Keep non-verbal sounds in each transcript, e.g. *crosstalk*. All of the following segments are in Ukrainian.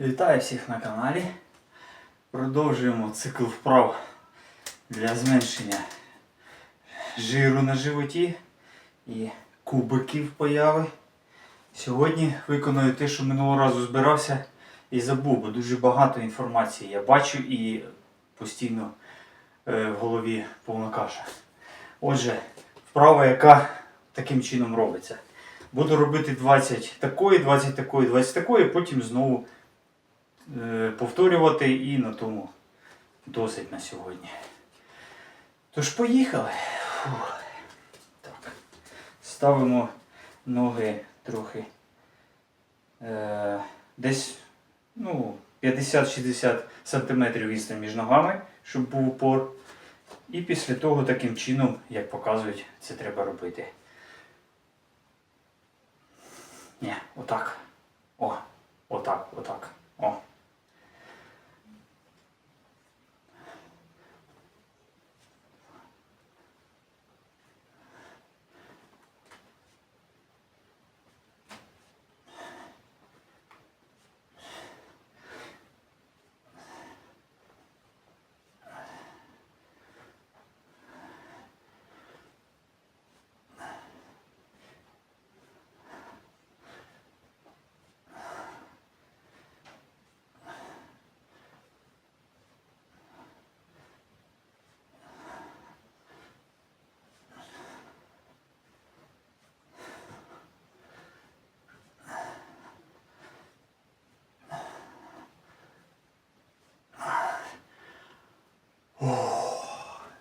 Вітаю всіх на каналі. Продовжуємо цикл вправ для зменшення жиру на животі і кубиків появи. Сьогодні виконую те, що минулого разу збирався і забув, бо дуже багато інформації я бачу і постійно е, в голові повна каша. Отже, вправа, яка таким чином робиться. Буду робити 20 такої, 20 такої, 20 такої, потім знову повторювати і на тому досить на сьогодні. Тож поїхали. Фух. Так. Ставимо ноги трохи е, десь ну, 50-60 см відстань між ногами, щоб був упор. І після того таким чином, як показують, це треба робити. Ні, отак. О, отак, отак. О.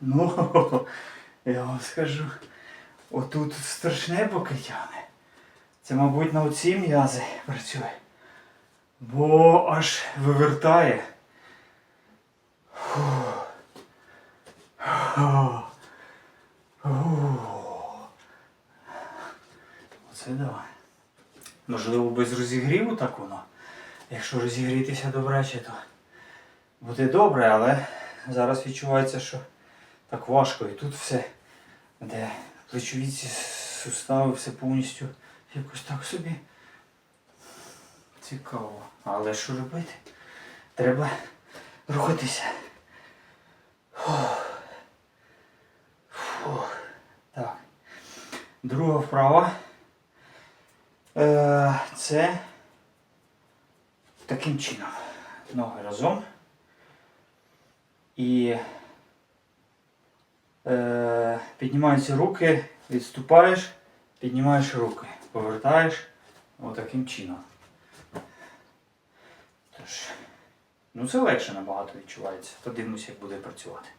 Ну, *laughs* я вам скажу, отут страшне поки. Це, мабуть, на оці м'язи працює. Бо аж вивертає. Фу. Фу. Фу. Оце давай. Можливо, без розігріву так воно. Якщо розігрітися добряче, то буде добре, але зараз відчувається, що так важко. І тут все, де плечові ці сустави, все повністю якось так собі. Цікаво. Але що робити? Треба рухатися. Фух. Фух. Так. Друга вправа. Е, це таким чином. Ноги разом. І піднімаються руки, відступаєш, піднімаєш руки, повертаєш отаким чином. Тож, ну це легше набагато відчувається. Подивимося, як буде працювати.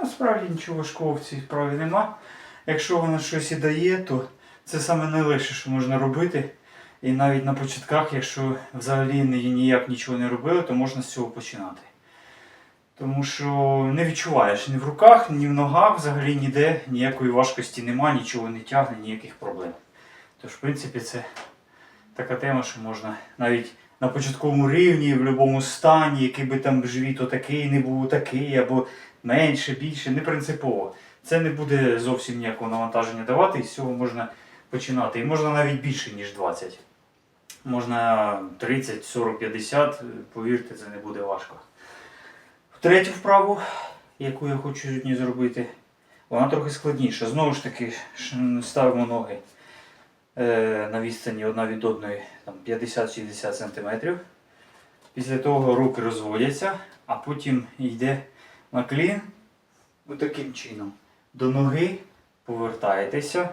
Ну, Насправді нічого важкого в цій справі нема. Якщо вона щось і дає, то це саме найлегше, що можна робити. І навіть на початках, якщо взагалі ні- ніяк нічого не робили, то можна з цього починати. Тому що не відчуваєш ні в руках, ні в ногах, взагалі ніде ніякої важкості нема, нічого не тягне, ніяких проблем. Тож, в принципі, це така тема, що можна навіть на початковому рівні, в будь-якому стані, який би там живіт отакий не був такий, або менше, більше, не принципово. Це не буде зовсім ніякого навантаження давати, і з цього можна починати. І можна навіть більше, ніж 20. Можна 30, 40, 50, повірте, це не буде важко. Третю вправу, яку я хочу сьогодні зробити, вона трохи складніша. Знову ж таки, ставимо ноги на відстані одна від одної 50-60 см. Після того руки розводяться, а потім йде наклін таким чином. До ноги повертаєтеся,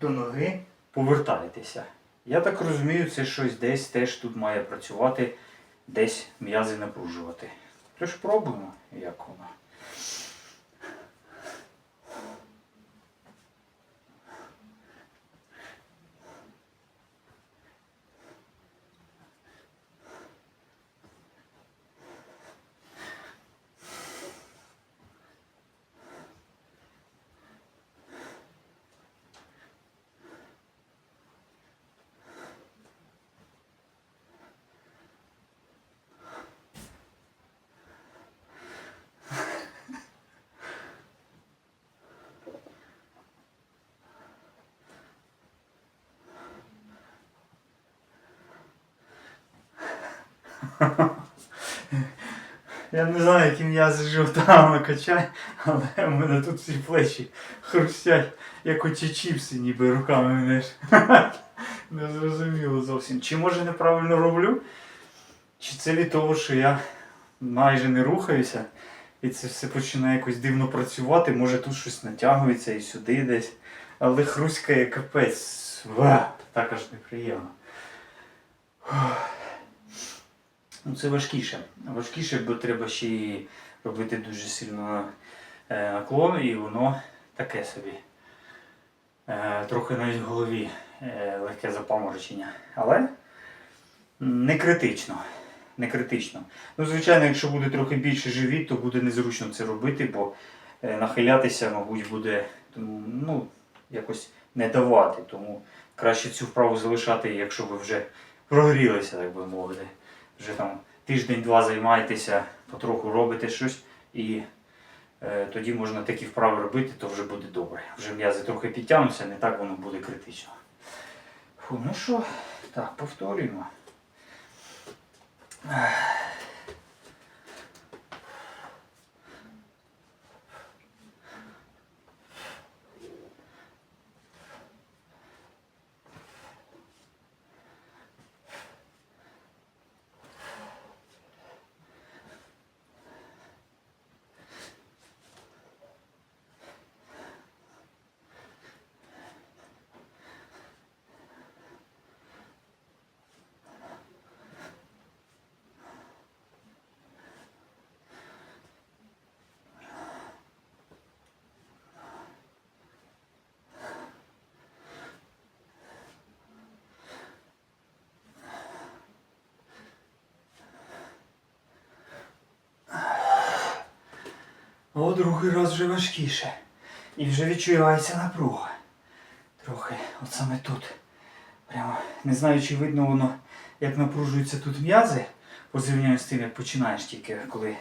до ноги повертаєтеся. Я так розумію, це щось десь теж тут має працювати, десь м'язи напружувати. Тож пробуємо, як воно. *laughs* Я не знаю, які м'язи живота качає, але в мене тут всі плечі хрустять, як оті чіпси, ніби руками мене. *laughs* Не зрозуміло зовсім. Чи може неправильно роблю? Чи це від того, що я майже не рухаюся, і це все починає якось дивно працювати, може тут щось натягується і сюди десь. Але хрускає капець. Ва, також неприємно. Ну, це важкіше. Важкіше, бо треба ще й робити дуже сильно е, наклон, і воно таке собі. Е, трохи навіть в голові е, легке запаморочення. Але не критично. Не критично. Ну, звичайно, якщо буде трохи більше живіт, то буде незручно це робити, бо е, нахилятися, мабуть, буде ну, якось не давати. Тому краще цю вправу залишати, якщо ви вже прогрілися, так би мовити. Вже там тиждень-два займаєтеся, потроху робите щось, і е, тоді можна такі вправи робити, то вже буде добре. Вже м'язи трохи підтягнуться, не так воно буде критично. Фу, ну що, так, повторюємо. О, другий раз вже важкіше. І вже відчувається напруга. Трохи, от саме тут. Прямо не знаю, чи видно воно, як напружуються тут м'язи, по зрівнянню з тим, як починаєш тільки, коли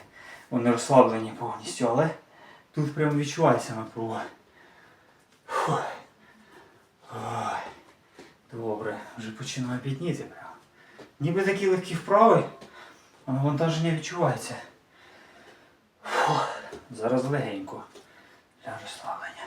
вони розслаблені повністю, але тут прямо відчувається напруга. Ой. Добре, вже починаю підніти прямо. Ніби такі легкі вправи, а навантаження відчувається. Зараз легенько для розслаблення.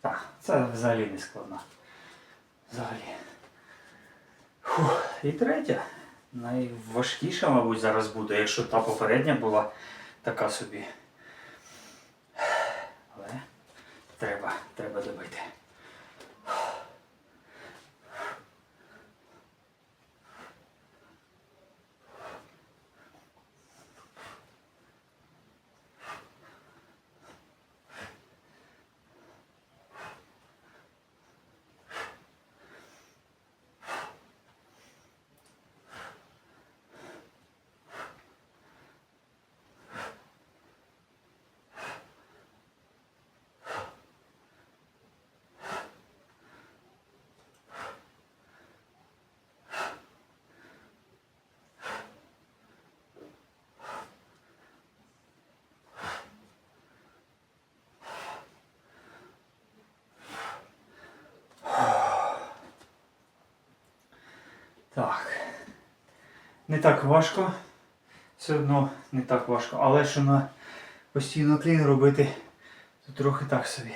Так, це взагалі не складно. Взагалі. Фух. І третя. Найважкіша, мабуть, зараз буде, якщо та попередня була така собі. Але треба, треба добити. Так. Не так важко. Все одно не так важко. Але що на постійно клін робити, то трохи так собі.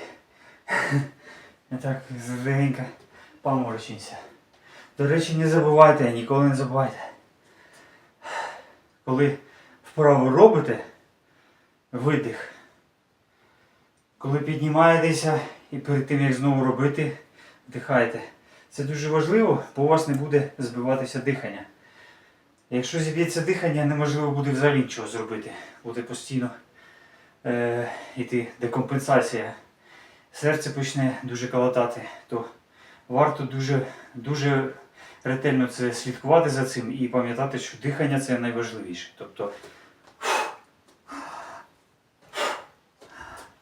*laughs* Не так легенько поморочимося. До речі, не забувайте, ніколи не забувайте. Коли вправо робите, видих. Коли піднімаєтеся і перед тим як знову робити, вдихайте. Це дуже важливо, бо у вас не буде збиватися дихання. Якщо зіб'ється дихання, неможливо буде взагалі нічого зробити. Буде постійно е, йти декомпенсація. Серце почне дуже калатати, то варто дуже, дуже ретельно це слідкувати за цим і пам'ятати, що дихання це найважливіше. Тобто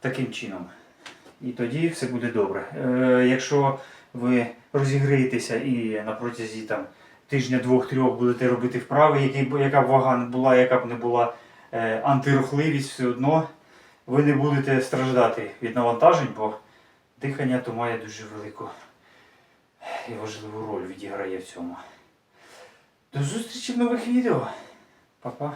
таким чином. І тоді все буде добре. Е, якщо ви розігрієтеся і на протязі там, тижня двох-трьох будете робити вправи, які, яка б вага не була, яка б не була е, антирухливість, все одно ви не будете страждати від навантажень, бо дихання то має дуже велику і важливу роль відіграє в цьому. До зустрічі в нових відео. Па-па.